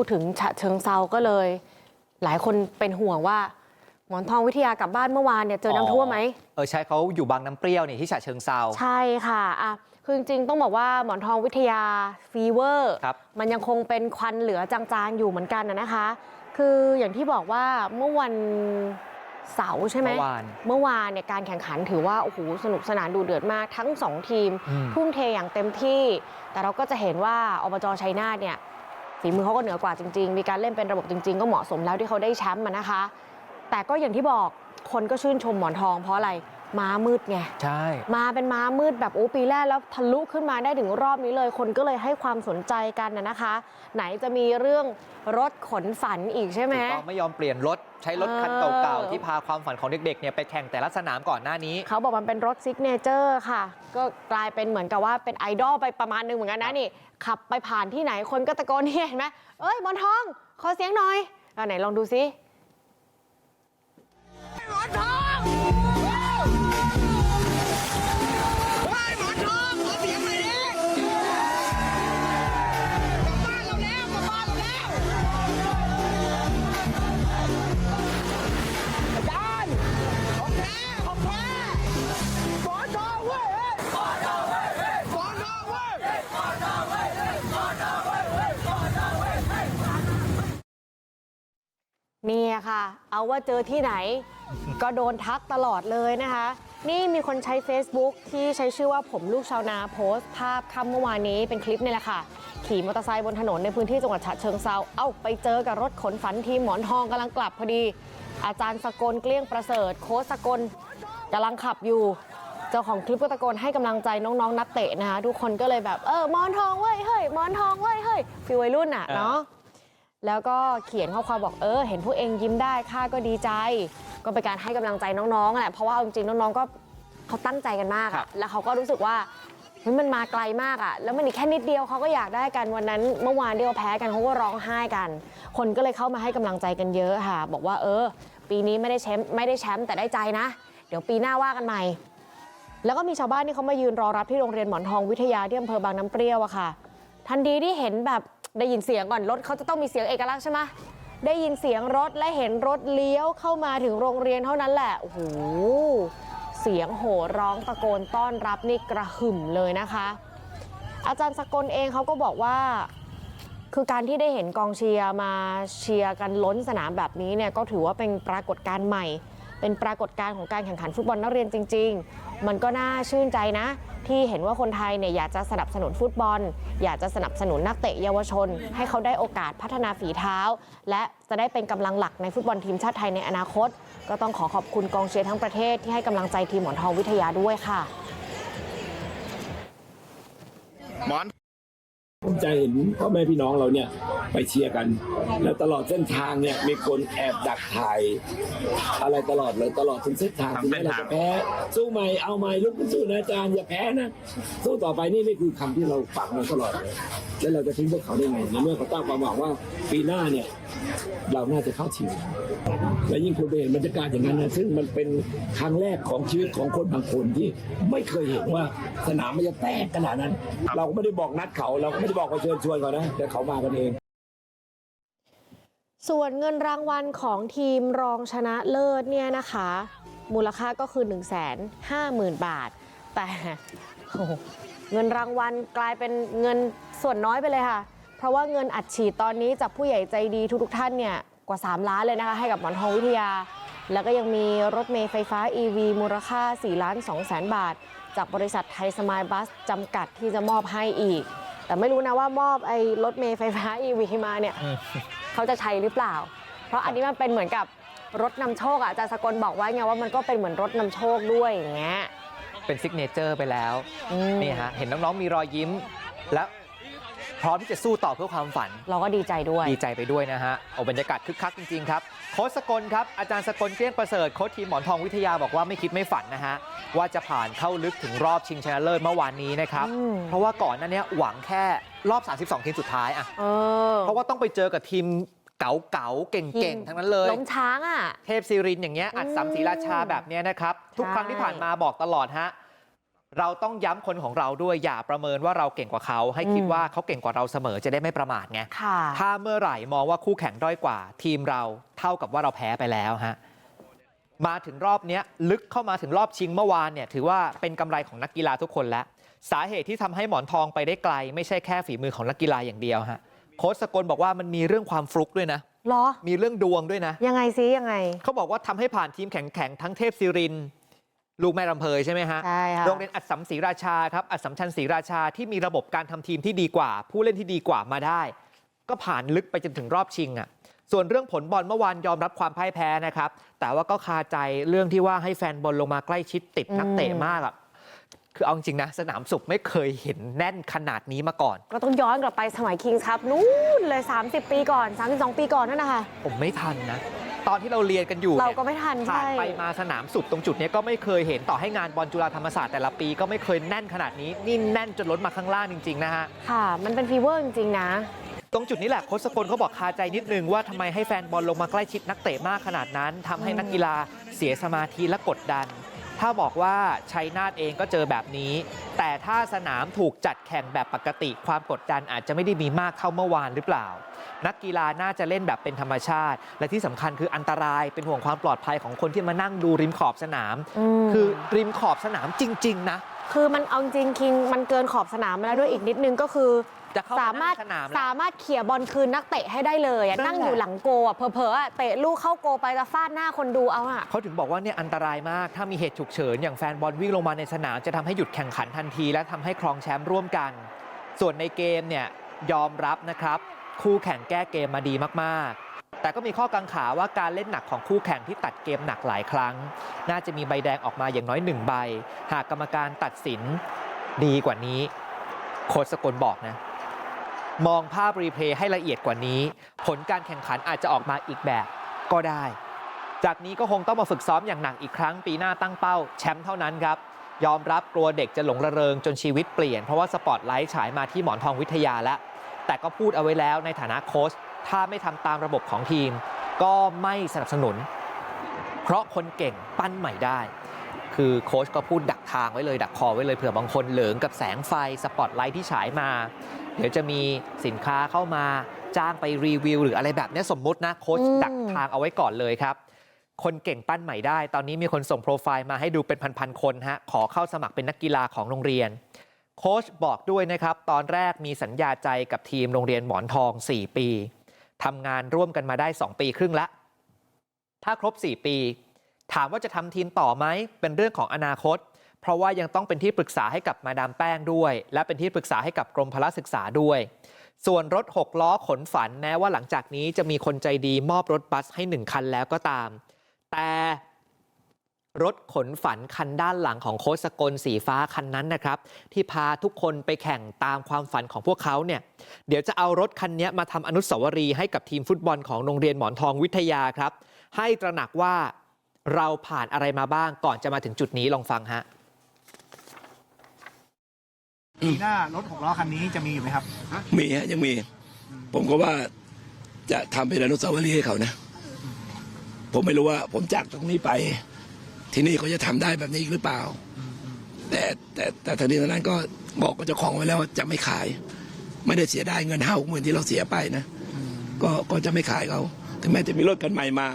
พูดถึงฉะเชิงเซาก็เลย หลายคนเป็นห่วงว่า หมอนทองวิทยากลับบ้านเมื่อวานเนี่ยเจอน้ำท่วมไหมเออใช่เขาอยู่บางน้ำเปรี้ยวนี่ที่ฉะเชิงเซาใช่ค่ะอะคือจริงๆต้องบอกว่าหมอนทองวิทยาฟีเวอร์ครับมันยังคงเป็นควันเหลือจางๆอยู่เหมือนกันนะนะคะ คืออย่างที่บอกว่าเมื่อวันเสาร์ใช่ไหมเมื่อวานเมื่อวานเนี่ยการแข่งขันถือว่าโอ้โหสนุกสนานดูเดือดมากทั้งสองทีมอืมทุ่มเทอย่างเต็มที่ แต่เราก็จะเห็นว่าอบจชัยนาทเนี่ย ฝีมือเขาก็เหนือกว่าจริง ๆ มีการเล่นเป็นระบบจริง ๆ ก็เหมาะสมแล้วที่เขาได้แชมป์มานะคะ แต่ก็อย่างที่บอกคนก็ชื่นชมหมอนทองเพราะอะไร ม้ามืดไงใช่มาเป็นม้ามืดแบบโอ้ปีแรกแล้วทะลุขึ้นมาได้ถึงรอบนี้เลยคนก็เลยให้ความสนใจกันนะนะคะ ไหนจะมีเรื่องรถขนฝันอีกใช่ไหมถูกต้องไม่ยอมเปลี่ยนรถใช้รถคันเออเก่าๆที่พาความฝันของเด็กๆเนี่ยไปแข่งแต่ละสนามก่อนหน้านี้ เขาบอกมันเป็นรถซิกเนเจอร์ค่ะ ก็กลายเป็นเหมือนกับว่าเป็นไอดอลไปประมาณหนึงเหมือนกันนะนี่ ขับไปผ่านที่ไหนคนก็ตะโกนเนี่ยเห็นไหมเอ้ยบอลทองขอเสียงหน่อยอะไหนลองดูซิ เนี่ยค่ะ เอาว่าเจอที่ไหน ก็โดนทักตลอดเลยนะคะ นี่มีคนใช้ Facebook ที่ใช้ชื่อว่าผมลูกชาวนาโพสต์ภาพค่ำเมื่อวานนี้เป็นคลิปนี่แหละค่ะ ขี่มอเตอร์ไซค์บนถนนในพื้นที่จังหวัดฉะเชิงเซาเอ้าไปเจอกับรถขนฝันทีมหมอนทองกำลังกลับพอดี อาจารย์สกลเกลี้ยงประเสริฐ โค้ชสกลกำลังขับอยู่เจ้าของคลิปก็ตะโกนให้กำลังใจน้องๆ นักเตะนะคะ ทุกคนก็เลยแบบ เออหมอนทองเว้ยเฮ้ยหมอนทองเว้ยเฮ้ยฟีลวัยรุ่นอะเนาะ แล้วก็เขียนข้อความบอกเออเห็นพวกเองยิ้มได้ข้าก็ดีใจ ก็เป็นการให้กำลังใจน้องๆแหละเพราะว่าเอาจริงๆน้องๆก็เขาตั้งใจกันมากครัอะบแล้วเขาก็รู้สึกว่าเฮ้ยมันมาไกลมากอะแล้วมันอีกแค่นิดเดียวเขาก็อยากได้กันวันนั้น เมื่อวานที่เขาแพ้กันเขาก็ร้องไห้กัน คนก็เลยเข้ามาให้กำลังใจกันเยอะค่ะ บอกว่าเออ ปีนี้ไม่ได้แชมป์ไม่ได้แชมป์แต่ได้ใจนะ เดี๋ยวปีหน้าว่ากันใหม่แล้วก็มีชาวบ้านที่เขามายืนรอรับที่โรงเรียนหมอนทองวิทยาที่อำเภอบางน้ำเปรี้ยวอะค่ะ ทันทีที่เห็นแบบ ได้ยินเสียงก่อนรถเขาจะต้องมีเสียงเอกลักษณ์ใช่ไหมได้ยินเสียงรถและเห็นรถเลี้ยวเข้ามาถึงโรงเรียนเท่านั้นแหละโอ้โหเสียงโห่ร้องตะโกนต้อนรับนี่กระหึ่มเลยนะคะ อาจารย์สกลเองเขาก็บอกว่า คือการที่ได้เห็นกองเชียร์มาเชียร์กันล้นสนามแบบนี้เนี่ยก็ถือว่าเป็นปรากฏการณ์ใหม่ เป็นปรากฏการณ์ของการแข่งขันฟุตบอลนักเรียนจริง ๆ มันก็น่าชื่นใจนะ ที่เห็นว่าคนไทยเนี่ยอยากจะสนับสนุนฟุตบอล อยากจะสนับสนุนนักเตะเยาวชน ให้เขาได้โอกาสพัฒนาฝีเท้า และจะได้เป็นกำลังหลักในฟุตบอลทีมชาติไทยในอนาคต ก็ต้องขอขอบคุณกองเชียร์ทั้งประเทศที่ให้กำลังใจทีมหมอนทองวิทยาด้วยค่ะ หมอน ผมจะเห็นพ่อแม่พี่น้องเราเนี่ยไปเชียร์กัน แล้วตลอดเส้นทางเนี่ยมีคนแอบดักถ่าย อะไรตลอดเลยตลอดถึงเส้นทางถึงแม้เราจะแพ้สู้ใหม่เอาใหม่ลุกขึ้นสู้นะอาจารย์อย่าแพ้นะสู้ต่อไปนี่นี่คือคำที่เราฝังมาตลอดเลยแล้วเราจะทิ้งพวกเขาได้ไงในเมื่อเขาตั้งความหวังว่าปีหน้าเนี่ย เราน่าจะเข้าชิงและยิ่งคุณไปเห็นบรรยากาศอย่างนั้นนะซึ่งมันเป็นครั้งแรกของชีวิตของคนบางคนที่ไม่เคยเห็นว่าสนามมันจะแตกขนาดนั้น เราก็ไม่ได้บอกนัดเขาเราก็ไม่ได้บอกเขาเชิญชวนเขานะแต่เขามากันเองส่วนเงินรางวัลของทีมรองชนะเลิศเนี่ยนะคะ มูลค่าก็คือ 1 5 0 0 0 0 บาท แต่โอ้โหเงินรางวัลกลายเป็นเงินส่วนน้อยไปเลยค่ะ เพราะว่าเงินอัดฉีดตอนนี้จากผู้ใหญ่ใจดีทุกๆท่านเนี่ยกว่า 3 ล้านเลยนะคะให้กับหมอนทองวิทยา แล้วก็ยังมีรถเมล์ไฟฟ้า EV มูลค่า4ล้าน2แสนบาท จากบริษัทไทยสมายบัสจำกัดที่จะมอบให้อีก แต่ไม่รู้นะว่ามอบไอ้รถเมล์ไฟฟ้า EV มาเนี่ยเขาจะใช้หรือเปล่า เพราะอันนี้มันเป็นเหมือนกับรถนำโชคอะอาจารย์สกลบอกไว้ไงว่ามันก็เป็นเหมือนรถนำโชคด้วยอย่างเงี้ยเป็นซิกเนเจอร์ไปแล้วอืมนี่ฮะเห็นน้องๆมีรอยยิ้มและ พร้อมที่จะสู้ต่อเพื่อความฝัน เราก็ดีใจด้วย ดีใจไปด้วยนะฮะโอ้บรรยากาศคึกคักจริงๆครับ โค้ชสกลครับ อาจารย์สกลเกลี้ยงประเสริฐโค้ชทีมหมอนทองวิทยาบอกว่าไม่คิดไม่ฝันนะฮะ ว่าจะผ่านเข้าลึกถึงรอบชิงชนะเลิศเมื่อวานนี้นะครับ อืม เพราะว่าก่อนหนั้นเนี้ยหวังแค่รอบ 32 ทีมสุดท้ายอะเออเพราะว่าต้องไปเจอกับทีมเก๋าๆเก่งๆทั้งนั้นเลย ล้มช้างอะเทพศิรินทร์อย่างเงี้ยอัดอืมสัมศรีราชาแบบเนี้ยนะครับ ทุกใช่ครั้งที่ผ่านมาบอกตลอดฮะ เราต้องย้ำคนของเราด้วยอย่าประเมินว่าเราเก่งกว่าเขาให้คิดอืมว่าเขาเก่งกว่าเราเสมอจะได้ไม่ประมาทไงค่ะถ้าเมื่อไหร่มองว่าคู่แข่งด้อยกว่า ทีมเราเท่ากับว่าเราแพ้ไปแล้วฮะมาถึงรอบเนี้ยลึกเข้ามาถึงรอบชิงเมื่อวานเนี่ยถือว่าเป็นกำไรของนักกีฬาทุกคนแล้ว สาเหตุที่ทำให้หมอนทองไปได้ไกล ไม่ใช่แค่ฝีมือของนักกีฬาอย่างเดียวฮะโค้ชสกลบอกว่ามันมีเรื่องความฟลุกด้วยนะเหรอมีเรื่องดวงด้วยนะ ยังไงซิยังไง เขาบอกว่าทำให้ผ่านทีมแข็งๆทั้งเทพศิรินทร์ ลูกแม่ลำเพยใช่ไหมฮะใช่ค่ะโรงเรียนอัดสัมศรีราชาครับ อัดสัมชัญศรีราชาที่มีระบบการทำทีมที่ดีกว่า ผู้เล่นที่ดีกว่ามาได้ ก็ผ่านลึกไปจนถึงรอบชิงอะ ส่วนเรื่องผลบอลเมื่อวานยอมรับความพ่ายแพ้นะครับ แต่ว่าก็คาใจเรื่องที่ว่าให้แฟนบอลลงมาใกล้ชิดติดนักเตะมากอะคือเอาจริงๆนะ สนามสุขไม่เคยเห็นแน่นขนาดนี้มาก่อน ก็ต้องย้อนกลับไปสมัยคิงส์ครับ นู่นเลย 30 ปีก่อน 32 ปีก่อนนั่นนะคะผมไม่ทันนะ ตอนที่เราเรียนกันอยู่เรานี่ยก็ไม่ทันผ่านใช่ไปมาสนามสุดตรงจุดเนี้ยก็ไม่เคยเห็นต่อให้งานบอลจุฬาธรรมศาสตร์แต่ละปีก็ไม่เคยแน่นขนาดนี้นี่แน่นจนล้นมาข้างล่างจริง ๆ นะฮะค่ะ มันเป็นฟีเวอร์จริงๆนะ ตรงจุดนี้แหละโค้ชสกลเขาบอกคาใจนิดนึงว่าทำไมให้แฟนบอลลงมาใกล้ชิดนักเตะมากขนาดนั้นทำให้นักกีฬาเสียสมาธิและกดดัน ถ้าบอกว่าชัยนาทเองก็เจอแบบนี้ แต่ถ้าสนามถูกจัดแข่งแบบปกติ ความกดดันอาจจะไม่ได้มีมากเท่าเมื่อวานหรือเปล่า นักกีฬาน่าจะเล่นแบบเป็นธรรมชาติ และที่สำคัญคืออันตรายเป็นห่วงความปลอดภัยของคนที่มานั่งดูริมขอบสนามอืมคือริมขอบสนามจริง ๆ นะ คือมันเอาจริงคิงมันเกินขอบสนามมาแล้วด้วยอีกนิดนึงก็คือ จะเข้าสามารถสนามแล้ว สามารถเขี่ยบอลคืนนักเตะให้ได้เลยอะนั่นั่นงแหละ อยู่หลังโกอะเผลอๆอะเตะลูกเข้าโกไปจะฟาดหน้าคนดูเอาอะเขาถึงบอกว่าเนี่ยอันตรายมาก ถ้ามีเหตุฉุกเฉิน อย่างแฟนบอลวิ่งลงมาในสนาม จะทำให้หยุดแข่งขันทันที และทำให้ครองแชมป์ร่วมกัน ส่วนในเกมเนี่ยยอมรับนะครับ คู่แข่งแก้เกมมาดีมากๆ แต่ก็มีข้อกังขาว่าการเล่นหนักของคู่แข่งที่ตัดเกมหนักหลายครั้ง น่าจะมีใบแดงออกมาอย่างน้อยหนึ่งใบ หากกรรมการตัดสินดีกว่านี้ โค้ชสกลบอกนะ มองภาพรีเพลย์ให้ละเอียดกว่านี้ ผลการแข่งขันอาจจะออกมาอีกแบบก็ได้ จากนี้ก็คงต้องมาฝึกซ้อมอย่างหนักอีกครั้ง ปีหน้าตั้งเป้าแชมป์เท่านั้นครับ ยอมรับกลัวเด็กจะหลงระเริงจนชีวิตเปลี่ยน เพราะว่าสปอตไลท์ฉายมาที่หมอนทองวิทยาแล้ว แต่ก็พูดเอาไว้แล้วในฐานะโค้ชถ้าไม่ทำตามระบบของทีม ก็ไม่สนับสนุน เพราะคนเก่งปั้นใหม่ได้ คือโค้ชก็พูดดักทางไว้เลย ดักคอไว้เลยเผื่อบางคนเหลืองกับแสงไฟสปอตไลท์ที่ฉายมา เดี๋ยวจะมีสินค้าเข้ามาจ้างไปรีวิว หรืออะไรแบบนี้สมมุตินะโค้ชดักทางเอาไว้ก่อนเลยครับ คนเก่งปั้นใหม่ได้ ตอนนี้มีคนส่งโปรไฟล์มาให้ดูเป็นพันๆคนฮะขอเข้าสมัครเป็นนักกีฬาของโรงเรียน โค้ชบอกด้วยนะครับ ตอนแรกมีสัญญาใจกับทีมโรงเรียนหมอนทอง 4 ปีทำงานร่วมกันมาได้ 2 ปีครึ่งละถ้าครบ 4 ปี ถามว่าจะทำทีมต่อไหมเป็นเรื่องของอนาคต เพราะว่ายังต้องเป็นที่ปรึกษาให้กับมาดามแป้งด้วย และเป็นที่ปรึกษาให้กับกรมพละศึกษาด้วย ส่วนรถ 6 ล้อขนฝันแม้ว่าหลังจากนี้จะมีคนใจดีมอบรถบัสให้ 1 คันแล้วก็ตาม แต่รถขนฝันคันด้านหลังของโค้ชสกลสีฟ้าคันนั้นนะครับ ที่พาทุกคนไปแข่งตามความฝันของพวกเขาเนี่ยเดี๋ยวจะเอารถคันนี้มาทำอนุสาวรีย์ให้กับทีมฟุตบอลของโรงเรียนหมอนทองวิทยาครับ ให้ตระหนักว่า เราผ่านอะไรมาบ้างก่อนจะมาถึงจุดนี้ลองฟังฮะปีหน้ารถหกล้อคันนี้จะมีอยู่ไหมครับ มีฮะยังมี ผมก็ว่าจะทำเป็นอนุสาวรีย์ให้เขานะ ผมไม่รู้ว่า ผมจากตรงนี้ไป ที่นี่เขาจะทำได้แบบนี้อีกหรือเปล่า แต่แต่แต่ทางนี้ทางนั้นก็บอกกับเจ้าของไว้แล้วว่าจะไม่ขาย ไม่ได้เสียได้เงินห้าหกหมื่นที่เราเสียไปนะก็ก็จะไม่ขายเขาถึงแม้จะมีรถคันใหม่มา